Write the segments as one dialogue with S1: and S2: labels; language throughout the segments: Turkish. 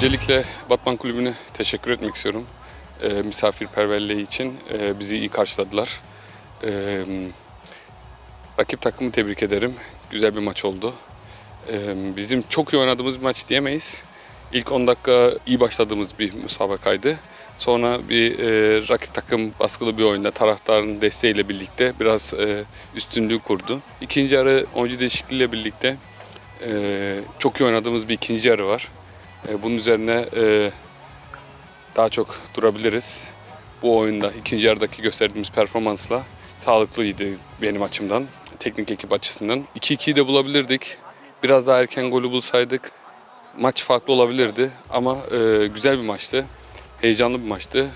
S1: Öncelikle Batman Kulübü'ne teşekkür etmek istiyorum. Ee, misafirperverliği için e, bizi iyi karşıladılar. Ee, rakip takımı tebrik ederim. Güzel bir maç oldu. Ee, bizim çok iyi oynadığımız bir maç diyemeyiz. İlk 10 dakika iyi başladığımız bir müsabakaydı. Sonra bir e, rakip takım baskılı bir oyunda taraftarın desteğiyle birlikte biraz e, üstünlüğü kurdu. İkinci yarı oyuncu değişikliğiyle birlikte e, çok iyi oynadığımız bir ikinci yarı var. E, bunun üzerine e, daha çok durabiliriz. Bu oyunda ikinci yarıdaki gösterdiğimiz performansla sağlıklıydı benim açımdan, teknik ekip açısından. 2-2'yi de bulabilirdik. Biraz daha erken golü bulsaydık maç farklı olabilirdi ama e, güzel bir maçtı. Heyecanlı bir maçtı.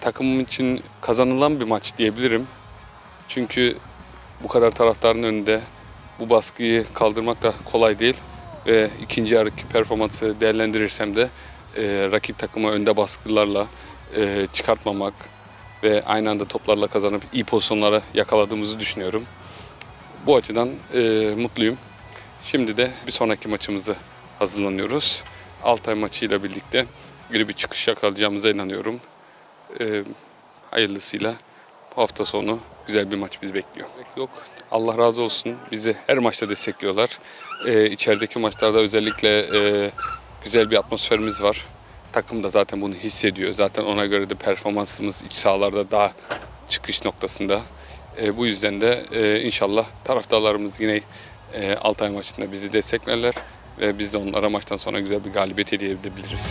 S1: Takımım için kazanılan bir maç diyebilirim. Çünkü bu kadar taraftarın önünde bu baskıyı kaldırmak da kolay değil. Ve ikinci yarıki performansı değerlendirirsem de e, rakip takımı önde baskılarla e, çıkartmamak ve aynı anda toplarla kazanıp iyi pozisyonlara yakaladığımızı düşünüyorum. Bu açıdan e, mutluyum. Şimdi de bir sonraki maçımızı hazırlanıyoruz. Altay maçıyla birlikte bir bir çıkış yakalayacağımıza inanıyorum. E, hayırlısıyla hafta sonu güzel bir maç bizi bekliyor. Yok Allah razı olsun bizi her maçta destekliyorlar. Ee, içerideki maçlarda özellikle e, güzel bir atmosferimiz var. Takım da zaten bunu hissediyor. Zaten ona göre de performansımız iç sahalarda daha çıkış noktasında. E, bu yüzden de e, inşallah taraftarlarımız yine e, Altay maçında bizi desteklerler ve biz de onlara maçtan sonra güzel bir galibiyet hediye edebiliriz.